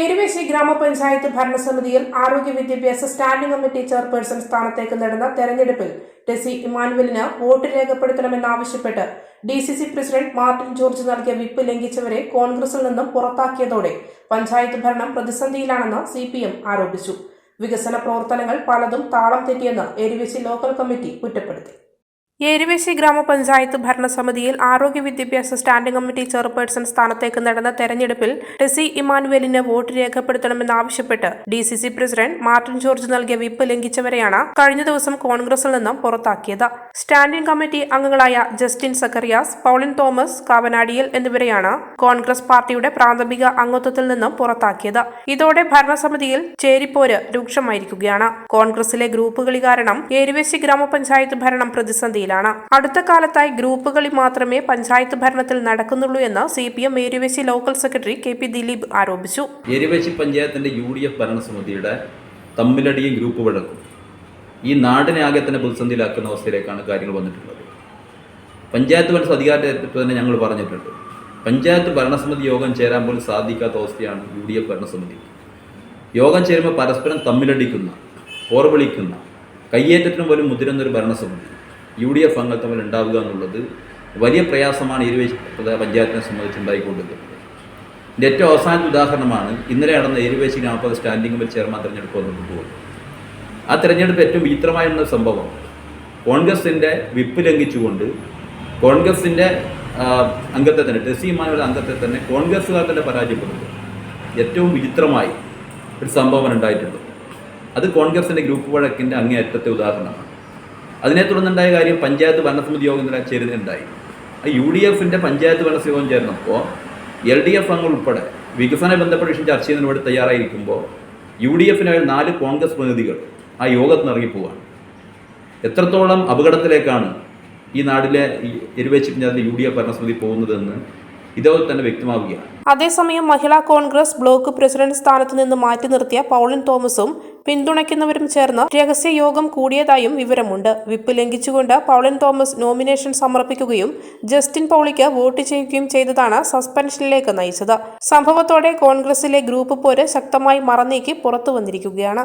ഏരുവേശി ഗ്രാമപഞ്ചായത്ത് ഭരണസമിതിയിൽ ആരോഗ്യ വിദ്യാഭ്യാസ സ്റ്റാൻഡിംഗ് കമ്മിറ്റി ചെയർപേഴ്സൺ സ്ഥാനത്തേക്ക് നടന്ന തെരഞ്ഞെടുപ്പിൽ ടെസി ഇമാനുവലിന് vote രേഖപ്പെടുത്തണമെന്നാവശ്യപ്പെട്ട് D C C president Martin George നൽകിയ വിപ്പ് ലംഘിച്ചവരെ കോൺഗ്രസിൽ നിന്നും പുറത്താക്കിയതോടെ പഞ്ചായത്ത് ഭരണം പ്രതിസന്ധിയിലാണെന്ന് സി പി എം ആരോപിച്ചു. വികസന പ്രവർത്തനങ്ങൾ പലതും താളം തെറ്റിയെന്ന് എരുവേശി ലോക്കൽ കമ്മിറ്റി കുറ്റപ്പെടുത്തി. ഏരുവേശി ഗ്രാമപഞ്ചായത്ത് ഭരണസമിതിയിൽ ആരോഗ്യ വിദ്യാഭ്യാസ സ്റ്റാൻഡിംഗ് കമ്മിറ്റി ചെയർപേഴ്സൺ സ്ഥാനത്തേക്ക് നടന്ന തെരഞ്ഞെടുപ്പിൽ ടെസി ഇമാനുവേലിന് vote രേഖപ്പെടുത്തണമെന്നാവശ്യപ്പെട്ട് D C C president Martin George നൽകിയ വിപ്പ് ലംഘിച്ചവരെയാണ് കഴിഞ്ഞ ദിവസം കോൺഗ്രസിൽ നിന്നും പുറത്താക്കിയത്. സ്റ്റാൻഡിംഗ് കമ്മിറ്റി അംഗങ്ങളായ ജസ്റ്റിൻ സക്കറിയാസ് പൗളിൻ തോമസ് കാവനാടിയൽ എന്നിവരെയാണ് കോൺഗ്രസ് പാർട്ടിയുടെ പ്രാഥമിക അംഗത്വത്തിൽ നിന്നും പുറത്താക്കിയത്. ഇതോടെ ഭരണസമിതിയിൽ ചേരിപ്പോര് രൂക്ഷമായിരിക്കുകയാണ്. കോൺഗ്രസിലെ ഗ്രൂപ്പുകളി കാരണം ഏരുവേശി ഗ്രാമപഞ്ചായത്ത് ഭരണം പ്രതിസന്ധിയിലാണ് അടുത്ത കാലത്തായി ഗ്രൂപ്പുകളിൽ മാത്രമേ പഞ്ചായത്ത് ഭരണത്തിൽ നടക്കുന്നുള്ളൂ എന്ന് C P M Eruvessi local secretary K P Dileep ആരോപിച്ചു. എരിവേശി പഞ്ചായത്തിന്റെ യു ഡി എഫ് ഭരണസമിതിയുടെ തമ്മിലടിയും ഗ്രൂപ്പ് വഴക്കും. ഈ നാടിനെ ആകെ തന്നെ പ്രതിസന്ധിയിലാക്കുന്ന അവസ്ഥയിലേക്കാണ് കാര്യങ്ങൾ വന്നിട്ടുള്ളത്. പഞ്ചായത്ത് ഭരണ അധികാരത്തെ തന്നെ ഞങ്ങൾ പറഞ്ഞിട്ടുണ്ട്. പഞ്ചായത്ത് ഭരണസമിതി യോഗം ചേരാൻ പോലും സാധിക്കാത്ത അവസ്ഥയാണ് യു ഡി എഫ് ഭരണസമിതി. യോഗം ചേരുമ്പോൾ പരസ്പരം തമ്മിലടിക്കുന്ന പോർവിളിക്കുന്ന കയ്യേറ്റത്തിനും പോലും മുതിരുന്നൊരു ഭരണസമിതി. യു ഡി എഫ് അംഗങ്ങൾ തമ്മിൽ ഉണ്ടാവുക എന്നുള്ളത് വലിയ പ്രയാസമാണ് ഇരു പഞ്ചായത്തിനെ സംബന്ധിച്ചുണ്ടായിക്കൊണ്ടിരിക്കുന്നത് ഇതിന്റെ ഏറ്റവും അവസാനത്തെ ഉദാഹരണമാണ് ഇന്നലെ നടന്ന ഏരുവേശി ഗ്രാമപഞ്ചായത്ത് സ്റ്റാൻഡിംഗ് കമ്മിറ്റി ചെയർമാൻ തെരഞ്ഞെടുപ്പ് പോകും ആ തിരഞ്ഞെടുപ്പ് ഏറ്റവും വിചിത്രമായ സംഭവം കോൺഗ്രസിന്റെ വിപ്പ് ലംഘിച്ചുകൊണ്ട് കോൺഗ്രസിന്റെ അംഗത്തെ തന്നെ ടെസി മാനുവൽ അംഗത്തെ തന്നെ കോൺഗ്രസ്സുകാർ തന്നെ പരാജയപ്പെടുന്നു. ഏറ്റവും വിചിത്രമായി ഒരു സംഭവം ഉണ്ടായിട്ടുണ്ട്. അത് കോൺഗ്രസിന്റെ ഗ്രൂപ്പ് വഴക്കിന്റെ അങ്ങേയറ്റത്തെ ഉദാഹരണമാണ്. അതിനെ തുടർന്നുണ്ടായ കാര്യം പഞ്ചായത്ത് ഭരണസമിതി യോഗം ഇന്നലെ ചേരുന്നുണ്ടായി യു ഡി എഫിന്റെ പഞ്ചായത്ത് ഭരണസമിതി യോഗം ചേർന്നപ്പോൾ എൽ ഡി എഫ് അംഗങ്ങൾ ഉൾപ്പെടെ വികസന ബന്ധപ്പെട്ട വിഷയം ചർച്ച ചെയ്യുന്നതിന് വേണ്ടി തയ്യാറായിരിക്കുമ്പോൾ യു ഡി എഫിനായ നാല് കോൺഗ്രസ് പ്രതിനിധികൾ ആ യോഗത്തിന് ഇറങ്ങിപ്പോവാണ്. എത്രത്തോളം അപകടത്തിലേക്കാണ് ഈ നാടിലെ ഈ എരുവേച്ചി പഞ്ചായത്തിലെ യു ഡി എഫ് ഭരണസമിതി പോകുന്നതെന്ന് ഇതോടെ തന്നെ വ്യക്തമാവുകയാണ്. അതേസമയം മഹിളാ കോൺഗ്രസ് ബ്ലോക്ക് പ്രസിഡന്റ് സ്ഥാനത്ത് നിന്ന് മാറ്റി നിർത്തിയ പൗളിൻ തോമസും പിന്തുണയ്ക്കുന്നവരും ചേർന്ന് രഹസ്യ യോഗം കൂടിയതായും വിവരമുണ്ട്. വിപ്പ് ലംഘിച്ചുകൊണ്ട് പൗളിൻ തോമസ് നോമിനേഷൻ സമർപ്പിക്കുകയും ജസ്റ്റിൻ പൗളിക്ക് വോട്ട് ചെയ്യുകയും ചെയ്തതാണ് സസ്പെൻഷനിലേക്ക് നയിച്ചത്. സംഭവത്തോടെ കോൺഗ്രസിലെ ഗ്രൂപ്പ് പോര് ശക്തമായി മറന്നേക്ക് പുറത്തു വന്നിരിക്കുകയാണ്.